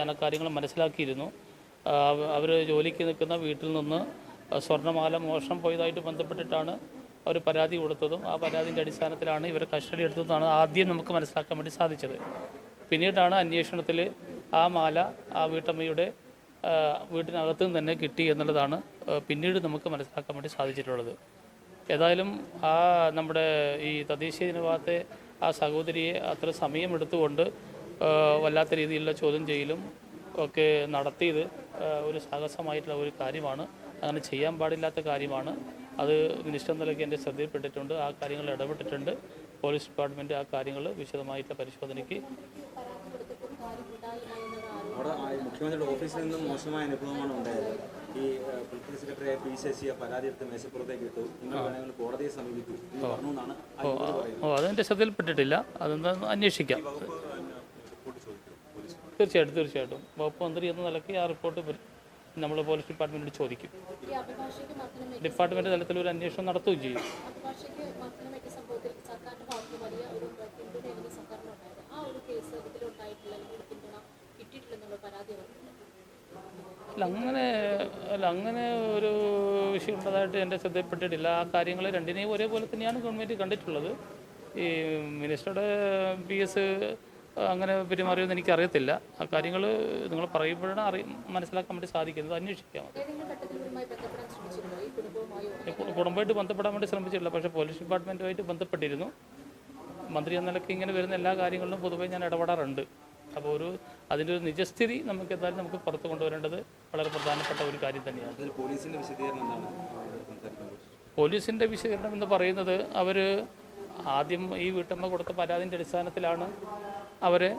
ഞാൻ കാര്യങ്ങൾ മനസ്സിലാക്കിയിരുന്നു. അവർ ജോലിക്ക് നിൽക്കുന്ന വീട്ടിൽ നിന്ന് സ്വർണമാല മോഷണം പോയതായിട്ട് ബന്ധപ്പെട്ടിട്ടാണ് അവർ പരാതി കൊടുത്തതും ആ പരാതിന്റെ അടിസ്ഥാനത്തിലാണ് ഇവരെ കസ്റ്റഡി എടുത്തതെന്നാണ് ആദ്യം നമുക്ക് മനസ്സിലാക്കാൻ വേണ്ടി സാധിച്ചത്. പിന്നീടാണ് അന്വേഷണത്തിൽ ആ മാല ആ വീട്ടമ്മയുടെ വീട്ടിനകത്തു നിന്ന് തന്നെ കിട്ടി എന്നുള്ളതാണ് പിന്നീട് നമുക്ക് മനസ്സിലാക്കാൻ വേണ്ടി സാധിച്ചിട്ടുള്ളത്. ഏതായാലും ആ നമ്മുടെ ഈ തദ്ദേശീയ ഭാഗത്തെ ആ സഹോദരിയെ അത്ര സമയമെടുത്തുകൊണ്ട് വല്ലാത്ത രീതിയിലുള്ള ചോദ്യം ചെയ്യലും ഒക്കെ നടത്തിയത് ഒരു സാഹസമായിട്ടുള്ള ഒരു കാര്യമാണ്. അങ്ങനെ ചെയ്യാൻ പാടില്ലാത്ത കാര്യമാണ്. അത് മിനിസ്റ്റർ നിലയ്ക്ക് എന്റെ ശ്രദ്ധയിൽപ്പെട്ടിട്ടുണ്ട്. ആ കാര്യങ്ങൾ ഇടപെട്ടിട്ടുണ്ട്. പോലീസ് ഡിപ്പാർട്ട്മെന്റ് ആ കാര്യങ്ങൾ വിശദമായിട്ടുള്ള പരിശോധനയ്ക്ക് അവിടെ ആ മുഖ്യമന്ത്രിയുടെ ഓഫീസിൽ നിന്നും മോശമായ അനുഭവമാണ് ഉണ്ടായത്. ഈ ഏഹ്, പ്രിൻസിപ്പൽ സെക്രട്ടറി പി ശശിയെ പരാതി എടുത്ത് മേശപ്പുറത്തേക്ക് ഇട്ടു. നിങ്ങൾ വേണമെങ്കിൽ കോടതിയെ സമീപിക്കൂ. എന്ന് പറഞ്ഞു എന്നാണ് ഓ ആ- ഓ അതെന്റെ ശ്രദ്ധയിൽപ്പെട്ടിട്ടില്ല. അതെന്താ അന്വേഷിക്കാം. തീർച്ചയായിട്ടും തീർച്ചയായിട്ടും. വകുപ്പ് മന്ത്രി എന്ന നിലയ്ക്ക് ആ റിപ്പോർട്ട് നമ്മൾ പോലീസ് ഡിപ്പാർട്ട്മെന്റിൽ ചോദിക്കും. ഡിപ്പാർട്ട്മെന്റ് തലത്തിൽ ഒരു അന്വേഷണം നടത്തുകയും ചെയ്യും. അല്ല അങ്ങനെ അല്ല അങ്ങനെ ഒരു വിഷയം ഉള്ളതായിട്ട് എന്റെ ശ്രദ്ധയിൽപ്പെട്ടിട്ടില്ല. ആ കാര്യങ്ങൾ രണ്ടിനെയും ഒരേപോലെ തന്നെയാണ് ഗവൺമെന്റ് കണ്ടിട്ടുള്ളത്. ഈ മിനിസ്റ്ററുടെ പി എസ് അങ്ങനെ പെരുമാറിയെന്ന് എനിക്കറിയത്തില്ല. ആ കാര്യങ്ങൾ നിങ്ങൾ പറയുമ്പോഴാണ് അറി മനസ്സിലാക്കാൻ വേണ്ടി സാധിക്കുന്നത്. അന്വേഷിക്കാം കുടുംബമായിട്ട് ബന്ധപ്പെടാൻ വേണ്ടി ശ്രമിച്ചിട്ടില്ല. പക്ഷേ പോലീസ് ഡിപ്പാർട്ട്മെന്റുമായിട്ട് ബന്ധപ്പെട്ടിരുന്നു. മന്ത്രി എന്ന നിലയ്ക്ക് ഇങ്ങനെ വരുന്ന എല്ലാ കാര്യങ്ങളിലും പൊതുവേ ഞാൻ ഇടപെടാറുണ്ട്. അപ്പോൾ ഒരു അതിന്റെ ഒരു നിജസ്ഥിതി നമുക്ക് എന്തായാലും നമുക്ക് പുറത്ത് കൊണ്ടുവരേണ്ടത് വളരെ പ്രധാനപ്പെട്ട ഒരു കാര്യം തന്നെയാണ്. അതിൽ പോലീസിന്റെ വിശദീകരണം എന്താണ്? പോലീസിന്റെ വിശദീകരണം എന്ന് പറയുന്നത് അവർ ആദ്യം ഈ വീട്ടമ്മ കൊടുത്ത പരാതിന്റെ അടിസ്ഥാനത്തിലാണ് അവരെ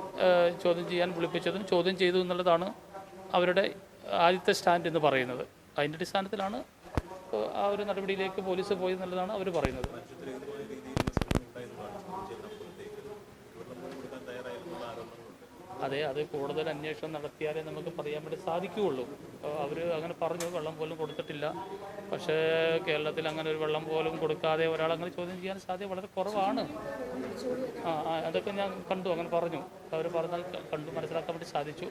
ചോദ്യം ചെയ്യാൻ വിളിപ്പിച്ചതും ചോദ്യം ചെയ്തു എന്നുള്ളതാണ് അവരുടെ ആദ്യത്തെ സ്റ്റാൻഡ് എന്ന് പറയുന്നത്. അതിന്റെ അടിസ്ഥാനത്തിലാണ് ആ ഒരു നടപടിയിലേക്ക് പോലീസ് പോയി എന്നുള്ളതാണ് അവർ പറയുന്നത്. അതെ അത് കൂടുതൽ അന്വേഷണം നടത്തിയാലേ നമുക്ക് പറയാൻ വേണ്ടി സാധിക്കുകയുള്ളൂ. അവർ അങ്ങനെ പറഞ്ഞു വെള്ളം പോലും കൊടുത്തിട്ടില്ല. പക്ഷേ കേരളത്തിൽ അങ്ങനെ ഒരു വെള്ളം പോലും കൊടുക്കാതെ ഒരാൾ അങ്ങനെ ചോദ്യം ചെയ്യാൻ സാധ്യത വളരെ കുറവാണ്. ആ അതൊക്കെ ഞാൻ കണ്ടു അങ്ങനെ പറഞ്ഞു. അവർ പറഞ്ഞാൽ കണ്ടു മനസ്സിലാക്കാൻ വേണ്ടി സാധിച്ചു.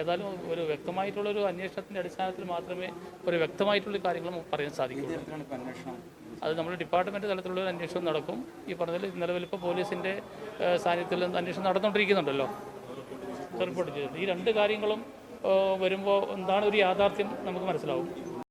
ഏതായാലും ഒരു വ്യക്തമായിട്ടുള്ളൊരു അന്വേഷണത്തിന്റെ അടിസ്ഥാനത്തിൽ മാത്രമേ ഒരു വ്യക്തമായിട്ടുള്ള കാര്യങ്ങൾ പറയാൻ സാധിക്കൂ. ഇതിലാണ് അന്വേഷണം? അത് നമ്മൾ ഡിപ്പാർട്ട്മെന്റ് തലത്തിലുള്ള ഒരു അന്വേഷണം നടക്കും. ഈ പറഞ്ഞതിൽ നിലവിലിപ്പോൾ പോലീസിന്റെ സാന്നിധ്യത്തിൽ അന്വേഷണം നടന്നുകൊണ്ടിരിക്കുന്നുണ്ടല്ലോ. റിപ്പോർട്ട് ചെയ്തിട്ടുണ്ട് ഈ രണ്ട് കാര്യങ്ങളും വരുമ്പോൾ എന്താണ് ഒരു യാഥാർത്ഥ്യം നമുക്ക് മനസ്സിലാവും.